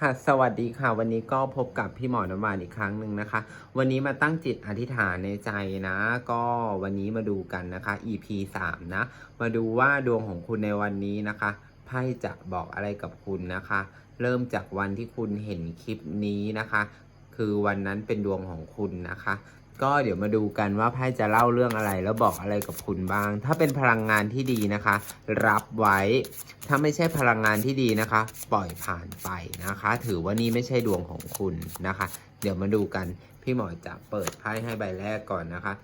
ค่ะสวัสดีค่ะ วันนี้ก็พบกับพี่หมอน้ำหวานอีกครั้งหนึ่งนะคะ วันนี้มาตั้งจิตอธิษฐานในใจนะ ก็วันนี้มาดูกันนะคะ EP 3นะ มาดูว่าดวงของคุณในวันนี้นะคะไพ่จะบอกอะไรกับคุณนะคะ เริ่มจากวันที่คุณเห็นคลิปนี้นะคะ คือวันนั้นเป็นดวงของคุณนะคะ ก็เดี๋ยวมาดูกันว่าไพ่จะเล่าเรื่องอะไร แล้วบอกอะไรกับคุณบ้าง ถ้าเป็นพลังงานที่ดีนะคะ รับไว้ ถ้าไม่ใช่พลังงานที่ดีนะคะ ปล่อยผ่านไปนะคะ ถือว่านี่ไม่ใช่ดวงของคุณนะคะ เดี๋ยวมาดูกัน พี่หมอจะเปิดไพ่ให้ใบแรกก่อนนะคะ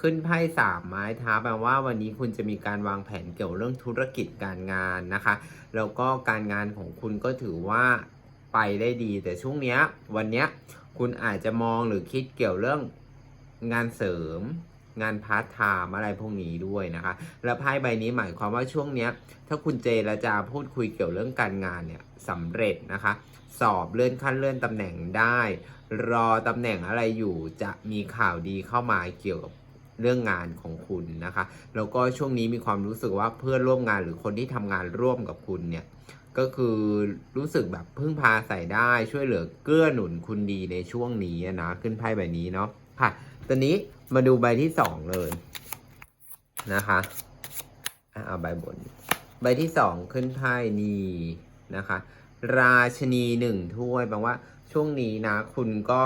ขึ้นไพ่สามไม้ท้าแปลว่าวันนี้คุณจะมีการวางแผนเกี่ยวเรื่องธุรกิจการงานนะคะ แล้วก็การงานของคุณก็ถือว่าไปได้ดี แต่ช่วงเนี้ยวันเนี้ยคุณอาจจะมองหรือคิดเกี่ยวเรื่อง งานเสริม งานพาร์ทไทม์อะไรพวกนี้ด้วยนะคะ แล้วไพ่ใบนี้หมายความว่าช่วงเนี้ย ถ้าคุณเจรจาพูดคุยเกี่ยวเรื่องการงานเนี่ยสำเร็จนะคะ สอบเลื่อนขั้นเลื่อนตำแหน่งได้ รอตำแหน่งอะไรอยู่จะมีข่าวดีเข้ามาเกี่ยวกับเรื่องงานของคุณนะคะ แล้วก็ช่วงนี้มีความรู้สึกว่าเพื่อนร่วมงานหรือคนที่ทำงานร่วมกับคุณเนี่ย ก็คือรู้สึกแบบพึ่งพาใส่ได้ช่วยเหลือเกื้อหนุนคุณดีในช่วงนี้นะ ขึ้นไพ่ใบนี้เนาะค่ะ ตอนนี้มาดูใบที่สองเลยนะคะเอาใบบน ใบที่สองขึ้นไพ่นี่นะคะ ราชนีหนึ่งถ้วยแปลว่าช่วงนี้นะ คุณก็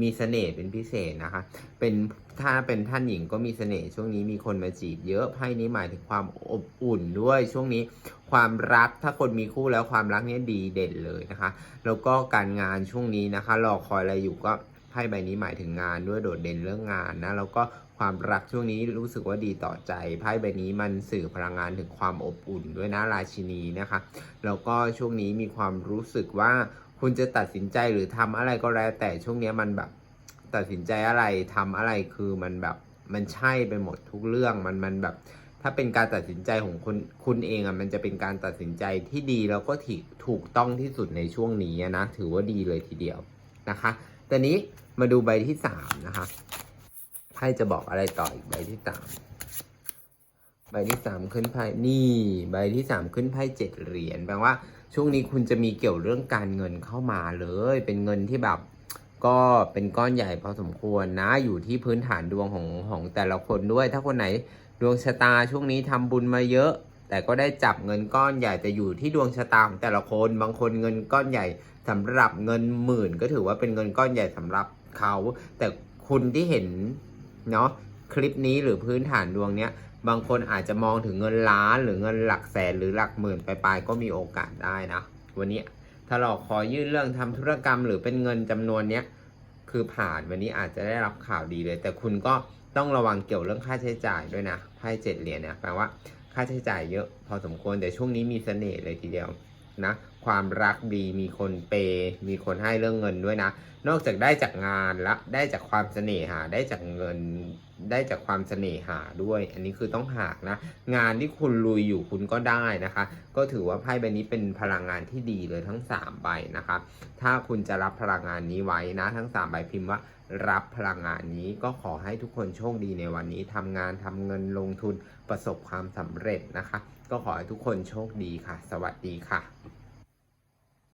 มีเสน่ห์เป็นพิเศษนะคะ เป็นถ้าเป็นท่านหญิงก็มีเสน่ห์ช่วงนี้มีคนมาจีบเยอะไพ่นี้หมายถึงความอบอุ่นด้วยช่วงนี้ความรักถ้าคนมีคู่แล้วความรักเนี้ยดีเด่นเลยนะคะ แล้วก็การงานช่วงนี้นะคะรอคอยอะไรอยู่ก็ ไพ่ใบนี้หมายถึงงานด้วยโดดเด่นเรื่องงานนะแล้วก็ความรักช่วงนี้รู้สึกว่าดีต่อใจไพ่ใบนี้มันสื่อพลังงานถึงความอบอุ่นด้วยนะราชินีนะคะ แล้วก็ช่วงนี้มีความรู้สึกว่าคุณจะตัดสินใจหรือทำอะไรก็แล้ว แต่ช่วงนี้มันแบบตัดสินใจอะไรทำอะไรคือมันแบบมันใช่ไปหมดทุกเรื่องมันมันแบบถ้าเป็นการตัดสินใจของคุณคุณเองอะมันจะเป็นการตัดสินใจที่ดีแล้วก็ถูกถูกต้องที่สุดในช่วงนี้นะ ถือว่าดีเลยทีเดียวนะคะ ตอนนี้มาดูใบที่สามนะคะไพ่จะบอกอะไรต่ออีกใบที่สามใบที่สามขึ้นไพ่นี่ ใบที่สามขึ้นไพ่เจ็ดเหรียญแปลว่า ช่วงนี้คุณจะมีเกี่ยวเรื่องการเงินเข้ามาเลย เป็นเงินที่แบบก็เป็นก้อนใหญ่พอสมควรนะ อยู่ที่พื้นฐานดวงของของแต่ละคนด้วย ถ้าคนไหนดวงชะตาช่วงนี้ทำบุญมาเยอะ แต่ก็ได้จับเงินก้อนใหญ่แต่อยู่ที่ดวงชะตาของแต่ละคน บางคนเงินก้อนใหญ่ สำหรับเงินหมื่นก็ถือว่าเป็นเงินก้อนใหญ่สำหรับเขา แต่คุณที่เห็นเนาะคลิปนี้หรือพื้นฐานดวงเนี้ยบางคนอาจจะมองถึงเงินล้านหรือเงินหลักแสนหรือหลักหมื่นไปลายๆก็มีโอกาสได้นะ วันนี้ถ้าเราขอยื่นเรื่องทำธุรกรรมหรือเป็นเงินจำนวนเนี้ยคือผ่านวันนี้อาจจะได้รับข่าวดีเลย แต่คุณก็ต้องระวังเกี่ยวเรื่องค่าใช้จ่ายด้วยนะไพ่เจ็ดเหรียญเนี่ยแปลว่าค่าใช้จ่ายเยอะพอสมควรแต่ช่วงนี้มีเสน่ห์เลยทีเดียวนะ ความรักดีมีคนเปย์มีคนให้เรื่องเงินด้วยนะ นอกจากได้จากงานและได้จากความเสน่หาได้จากเงินได้จากความเสน่หาด้วย อันนี้คือต้องหากนะ งานที่คุณลุยอยู่คุณก็ได้นะคะ ก็ถือว่าไพ่ใบนี้เป็นพลังงานที่ดีเลยทั้ง3ใบนะคะ ถ้าคุณจะรับพลังงานนี้ไว้นะ ทั้ง3ใบพิมพ์ว่ารับพลังงานนี้ก็ขอให้ทุกคนโชคดีในวันนี้ทำงานทำเงินลงทุนประสบความสำเร็จนะคะ ก็ขอให้ทุกคนโชคดีค่ะ สวัสดีค่ะ